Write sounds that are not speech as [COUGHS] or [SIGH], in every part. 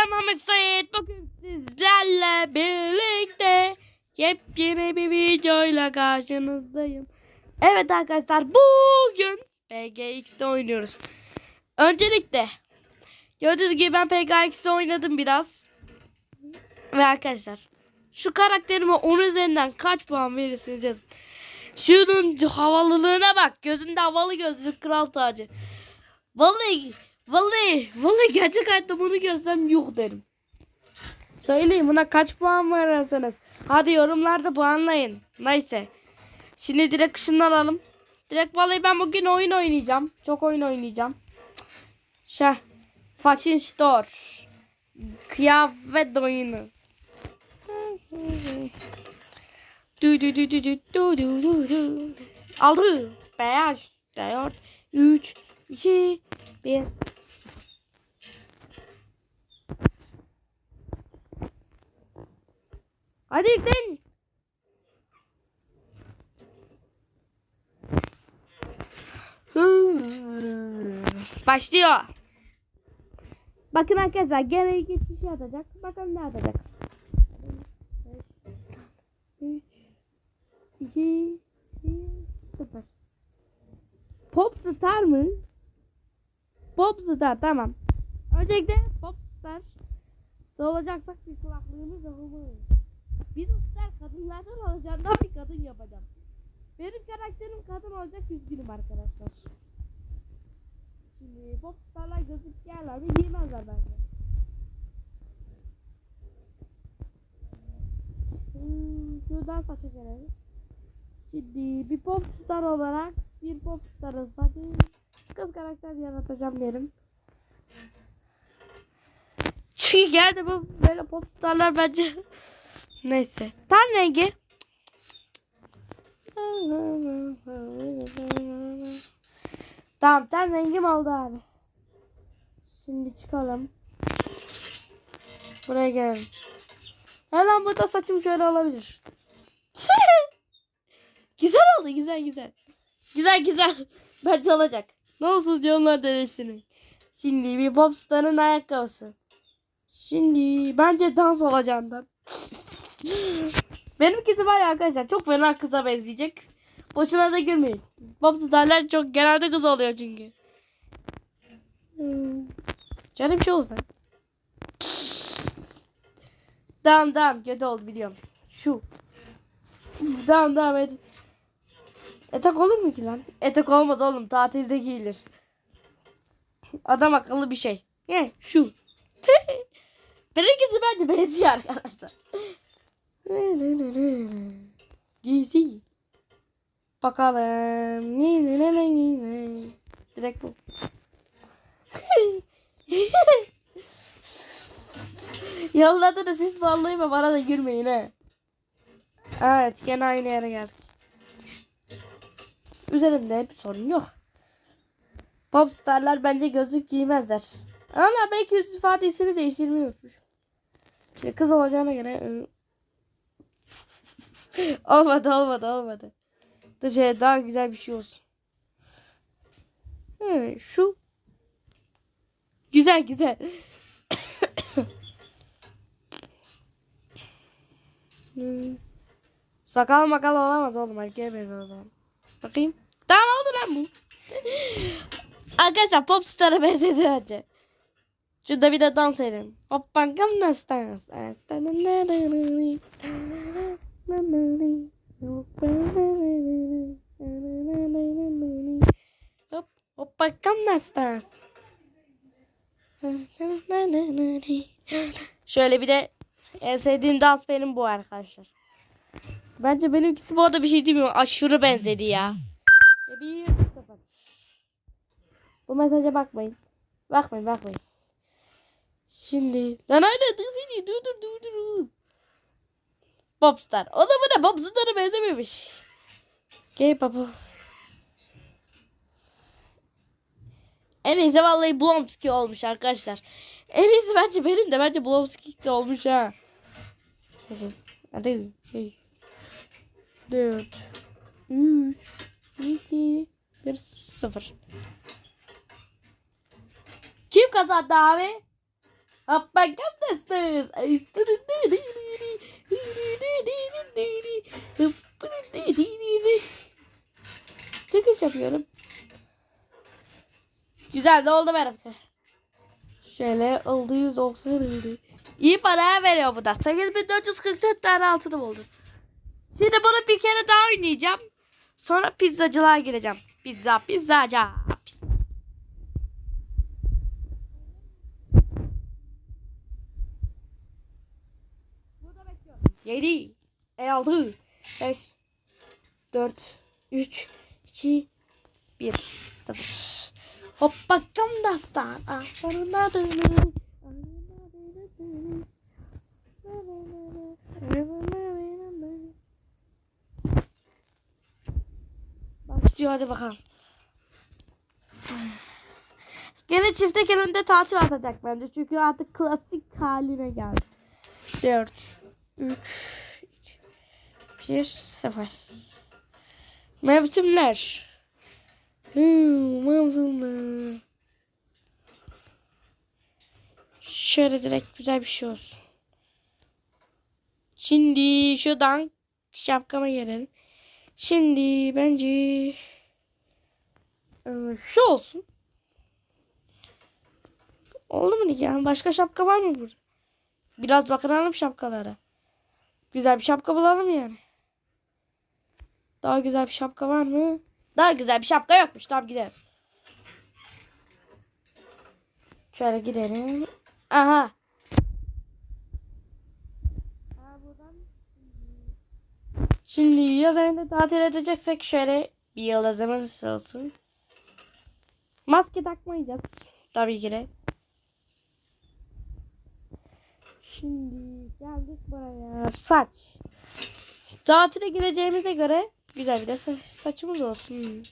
ben Mehmet Sait. Bugün sizlerle birlikte yepyeni bir videoyla karşınızdayım. Evet arkadaşlar bugün PGX'de oynuyoruz. Öncelikle gördüğünüz gibi ben PGX'de oynadım biraz. Ve arkadaşlar şu karakterime 10 üzerinden kaç puan verirsiniz yazın. Şunun havalılığına bak. Gözünde havalı gözlü kral tacı. Vallahi Vallahi, vallahi gerçek hayatta bunu görsem yuh derim. Söyleyin buna kaç puan verirsiniz. Hadi yorumlarda puanlayın. Neyse. Şimdi direkt ışınlanalım. Direkt vallahi ben bugün oyun oynayacağım. Çok oyun oynayacağım. Şey. Fashion Store. Kıyafet oyunu. Du du du du du du du du du. Altı. Beş. Dört. Üç. iki, Bir. Hadi yükleyin. Başlıyor. Bakın arkadaşlar gene ilk bir şey atacak. Bakalım ne atacak. 3 2 0 Popstar mı? Popstar tamam. Öncelikle Popstar olacaksak bir kulaklığımız olmalı. Usta kadınlardan olacağından bir kadın yapacağım. Benim karakterim kadın olacak üzgünüm arkadaşlar. Şimdi popstarlar gözük yerler mi giymezler bence. Hmm, şuradan saça gelelim. Şimdi bir popstar olarak bir popstarız. Hadi kız karakter yaratacağım derim. Çünkü geldi bu böyle popstarlar bence Neyse. Ten rengi. Tamam ten rengim oldu abi. Şimdi çıkalım. Buraya gelelim. Hemen burada saçım şöyle olabilir. [LAUGHS] güzel oldu güzel güzel. Güzel güzel. [LAUGHS] Bence olacak. Ne olsun canlar denesini. Şimdi bir popstarın ayakkabısı. Şimdi bence dans olacağından. [GASPS] Benimkisi var ya arkadaşlar çok fena kıza benzeyecek. Boşuna da gülmeyin. Popstarlar çok genelde kız oluyor çünkü. Hmm. Canım bir şey olsa. Tamam tamam kötü oldu biliyorum. Şu. Tamam tamam et. Etek olur mu ki lan? Etek olmaz oğlum tatilde giyilir. Adam akıllı bir şey. Ye şu. Benimkisi bence benziyor arkadaşlar. Giysi. Bakalım. Ne ne ne ne ne. Direkt bu. [LAUGHS] Yolladı da siz vallahi bana da gülmeyin he. Evet gene aynı yere geldik. Üzerimde hep sorun yok. Popstarlar bence gözlük giymezler. Ama belki yüz ifadesini değiştirmeyi unutmuş. Şimdi kız olacağına göre [LAUGHS] olmadı olmadı olmadı. Dışarı daha güzel bir şey olsun. Hı, şu. Güzel güzel. [COUGHS] Sakal makal olamaz oğlum erkeğe benziyor o zaman. Bakayım. Tamam oldu lan bu. [LAUGHS] Arkadaşlar Popstar'a benzedi bence. Şurada bir de dans edelim. Hoppan gamna stars. Hop hoppa gamna stars. Şöyle bir de en sevdiğim dans benim bu arkadaşlar. Bence benimkisi bu arada bir şey değil mi? Aşırı benzedi ya. Bir sıfır. Bu mesaja bakmayın. Bakmayın bakmayın. Şimdi. Lan hala seni dur dur dur. Popstar. O da buna Popstar'a benzememiş. Gel baba. En iyisi vallahi Blomski olmuş arkadaşlar. En iyisi bence benim de bence Blomski de olmuş ha. Hadi. Hey. Dört. Üç. iki. Bir. Sıfır. Kim kazandı abi? Hoppa kaptasınız. Çıkış yapıyorum. Güzel de oldu benim. Şöyle oldu 190 oldu. İyi para veriyor bu da. 8444 tane altını buldum. Şimdi bunu bir kere daha oynayacağım. Sonra pizzacılığa gireceğim. Pizza, pizzacı. Pizza. Yedi, altı, beş, dört, üç, iki, bir, sıfır. Hoppa kamdastan. Aslanın adını. Başlıyor hadi bakalım. Gene çifte önünde tatil atacak bence. Çünkü artık klasik haline geldi. 4 3 2 1 0 Mevsimler. Hı, mevsimler. Şöyle direkt güzel bir şey olsun. Şimdi şuradan şapkama gelelim. Şimdi bence e, şu olsun. Oldu mu ya? Başka şapka var mı burada? Biraz bakınalım şapkalara. Güzel bir şapka bulalım yani. Daha güzel bir şapka var mı? Daha güzel bir şapka yokmuş. Tamam gidelim. Şöyle gidelim. Aha. Şimdi yaz ayında tatil edeceksek şöyle bir yıldızımız olsun. Maske takmayacağız. Tabii ki de. Şimdi geldik buraya. Saç. Tatile gireceğimize göre güzel bir de sa- saçımız olsun.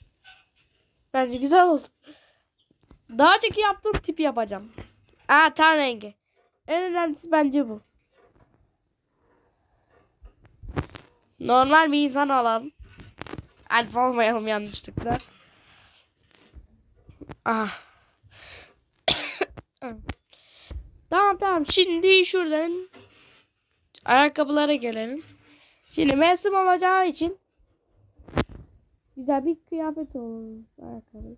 Bence güzel oldu. Daha önceki yaptığım tipi yapacağım. Aa ten rengi. En önemlisi bence bu. Normal bir insan alalım. Alfa olmayalım yanlışlıkla. Ah. [COUGHS] tamam tamam. Şimdi şuradan ayakkabılara gelelim. Şimdi mevsim olacağı için güzel bir kıyafet olur ayakkabı.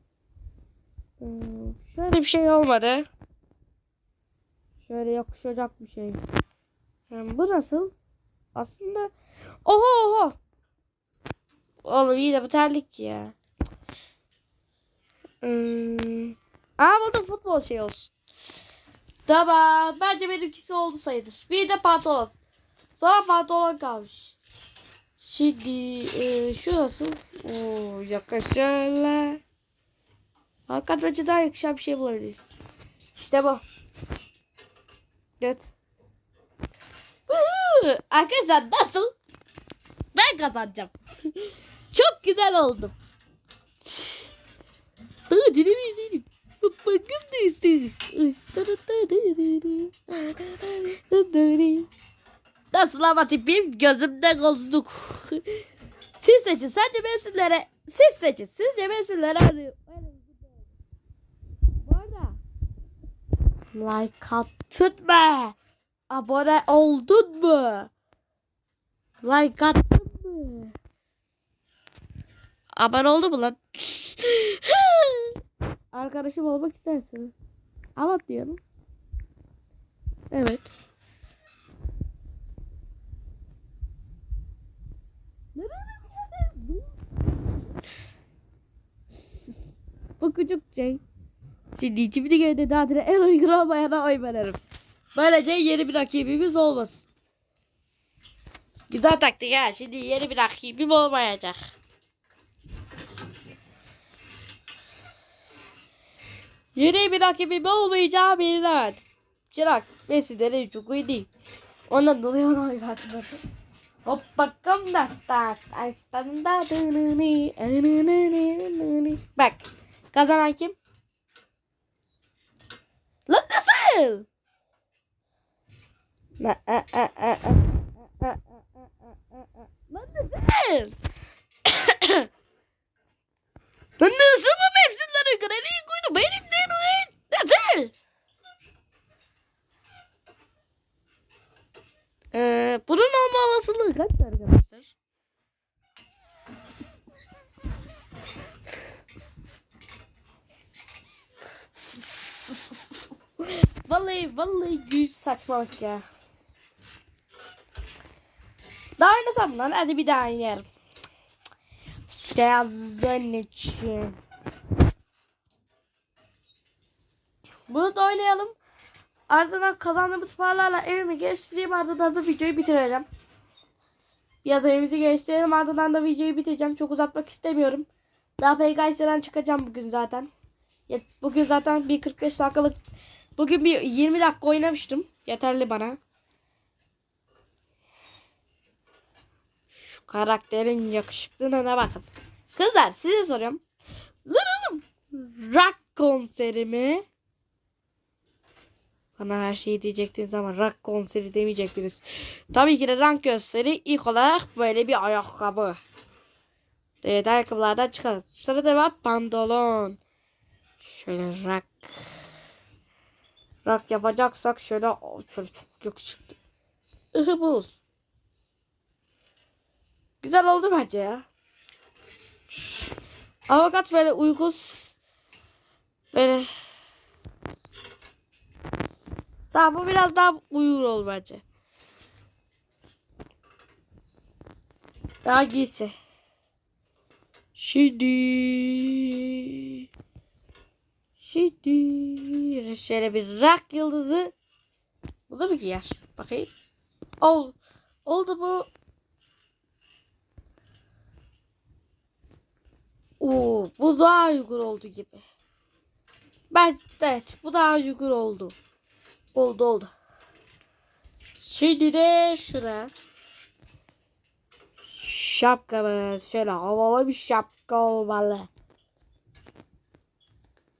Hmm, şöyle bir şey olmadı. Şöyle yakışacak bir şey. Hmm, bu nasıl? Aslında oho oho. Oğlum iyi de bu terlik ya. Hmm. Aa burada futbol şey olsun. Tamam. Bence benimkisi oldu sayılır. Bir de pantolon. Sonra pantolon kalmış. Şimdi e, şu nasıl? Oo, yakışırlar. Hakikat bence daha yakışan bir şey bulabiliriz. İşte bu. Evet. Arkadaşlar nasıl? Ben kazanacağım. Çok güzel oldum. Daha dinlemeyi değilim. Bakın da isteriz. Nasıl ama tipim gözümde gözlük. Siz seçin. Sence mevsimlere siz seçin. Sizce mevsimlere arıyor. Bu arada like attın mı? Abone oldun mu? Like attın mı? Abone oldu mu lan? [LAUGHS] Arkadaşım olmak istersin. Evet diyorum. Evet. Küçük şey. Şimdi içimde geldi tatile en uygun olmayana oy veririm. Böylece yeni bir rakibimiz olmasın. Güzel taktik ha. Şimdi yeni bir rakibim olmayacak. Yeni bir rakibim olmayacağı bilmem. Çırak. Messi çok iyi değil. Ondan dolayı ona oy verdim. Hop bakalım da start. Aslanında Bak. Kazanan kim? Lan nasıl? Lan nasıl? Lan nasıl Ee, bunun olma olasılığı kaç arkadaşlar? vallahi vallahi güç saçmalık ya. Daha oynasam lan hadi bir daha oynayalım. İşte yazdığın için. Bunu da oynayalım. Ardından kazandığımız paralarla evimi geliştireyim. Ardından da videoyu bitirelim. Biraz evimizi geliştirelim. Ardından da videoyu bitireceğim. Çok uzatmak istemiyorum. Daha PKS'den çıkacağım bugün zaten. Bugün zaten bir 45 dakikalık bugün bir 20 dakika oynamıştım. Yeterli bana. Şu karakterin yakışıklılığına bakın. Kızlar size soruyorum. Rock konseri mi? Bana her şeyi diyecektiniz ama rock konseri demeyecektiniz. Tabii ki de rank gösteri ilk olarak böyle bir ayakkabı. Evet ayakkabılardan çıkalım. Sırada var pantolon. Şöyle rock. Rock yapacaksak şöyle şöyle çok yakışıklı. Ihımız. Güzel oldu bence ya. Avukat böyle uygun böyle daha bu biraz daha uyur ol bence. Daha giysi. Şimdi Şimdi şöyle bir rak yıldızı bu da mı giyer? Bakayım. Ol, oldu bu. Oo, bu daha uygun oldu gibi. Ben evet bu daha uygun oldu. Oldu oldu. Şimdi de şuna. Şapkamız şöyle havalı bir şapka olmalı.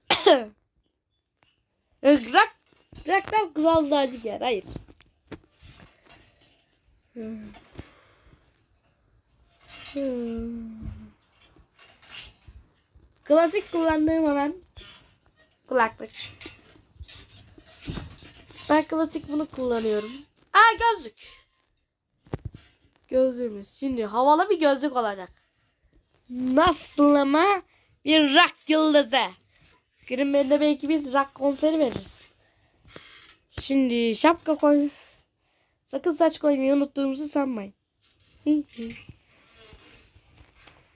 [COUGHS] Rak, raklar krallarcı yer. Hayır. Klasik kullandığım olan kulaklık. Ben klasik bunu kullanıyorum. Aa gözlük. Gözlüğümüz. Şimdi havalı bir gözlük olacak. Nasıl ama bir rock yıldızı. Günün birinde belki biz rock konseri veririz. Şimdi şapka koy. Sakın saç koymayı unuttuğumuzu sanmayın.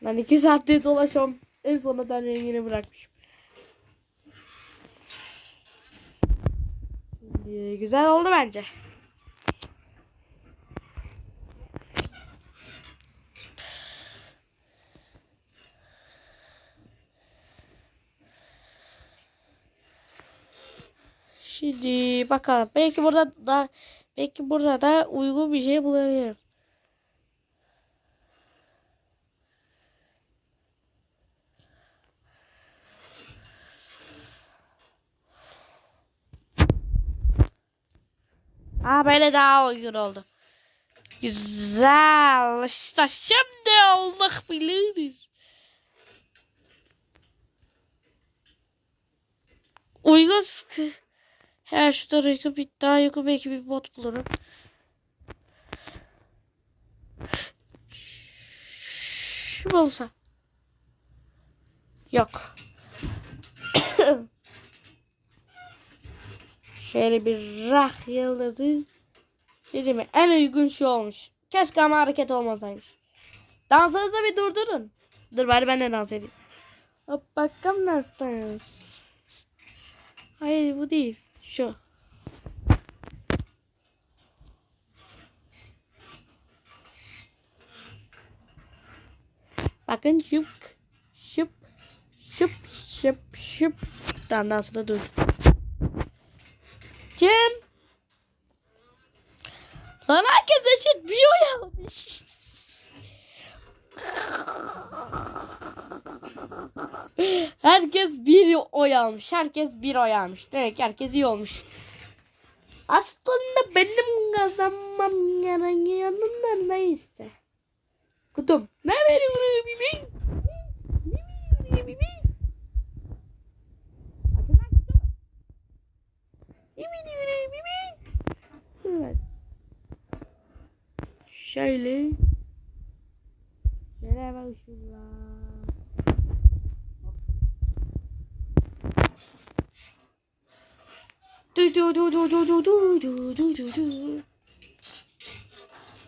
ben iki saattir dolaşıyorum. En sona ten rengini bırakmışım. Şimdi güzel oldu bence. Şimdi bakalım. Belki burada da belki burada da uygun bir şey bulabilirim. Böyle daha uygun oldu. Güzel. İşte şimdi olmak bilir. Uygun. Her şu tarafa bir daha yakın belki bir bot bulurum. Şu olsa? Yok. [COUGHS] Şöyle bir rah yıldızı. Şey değil mi? En uygun şu olmuş. Keşke ama hareket olmasaymış. Dansınızı bir durdurun. Dur bari ben de dans edeyim. Hop bakalım nasıl dans. Hayır bu değil. Şu. Bakın şıp şıp şıp şıp şıp. Daha sonra dur. Kim? Lan herkes eşit bir oy almış. Herkes bir oy almış. Herkes bir oy almış. Demek herkes iyi olmuş. Aslında benim kazanmam yanında neyse. Kutum. Ne veriyorum bibi? Ne veriyorum bibi? Evet. Şöyle. Şöyle hemen ışınla. Du du du du du du du du du du du.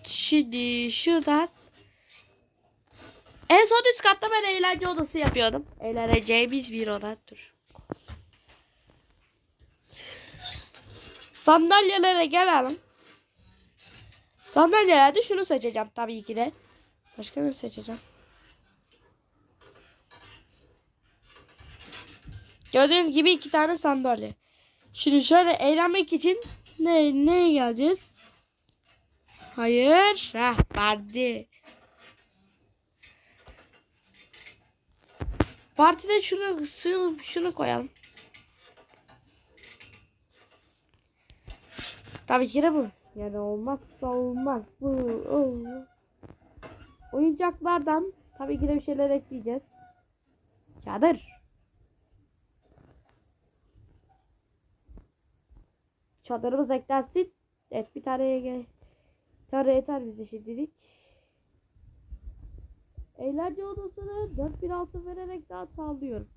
Şimdi şuradan en son üst katta ben eğlence odası yapıyordum. Eğleneceğimiz bir oda. Dur. Sandalyelere gelelim. Sandalyelerde şunu seçeceğim tabii ki de. Başka ne seçeceğim? Gördüğünüz gibi iki tane sandalye. Şimdi şöyle eğlenmek için ne neye geleceğiz? Hayır. Heh, parti. Partide şunu şunu, şunu koyalım. Tabii ki de bu. Yani olmazsa olmaz. Bu. o. Oyuncaklardan tabii ki de bir şeyler ekleyeceğiz. Çadır. Çadırımız eklensin. Evet bir tane bir tane yeter bize şimdilik. Eğlence odasını 4000 altın vererek daha sağlıyorum.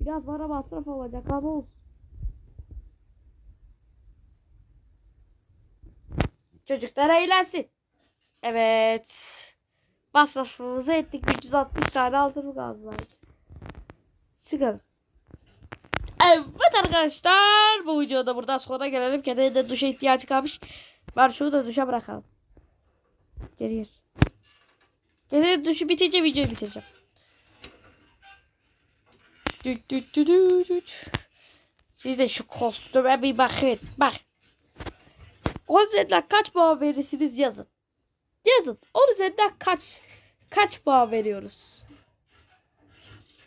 Biraz bana masraf olacak ama olsun. Çocuklar eğlensin. Evet. Masrafımızı ettik. 360 tane altın kaldı belki. Çıkalım. Evet arkadaşlar. Bu videoda buradan sonra gelelim. Kendine de duşa ihtiyacı kalmış. Ben şunu da duşa bırakalım. Geliyor. Kendine duşu bitince videoyu bitireceğim. Düt. Siz de şu kostüme bir bakın. Bak. On üzerinden kaç puan verirsiniz yazın. Yazın. On üzerinden kaç kaç puan veriyoruz?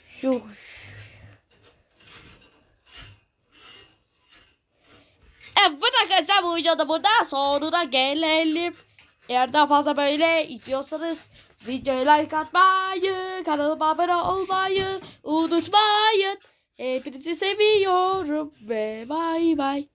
Şu Evet arkadaşlar bu videoda burada sonuna gelelim. Eğer daha fazla böyle istiyorsanız videoya like atmayı, kanalıma abone olmayı unutmayın. Hepinizi seviyorum ve bay bay.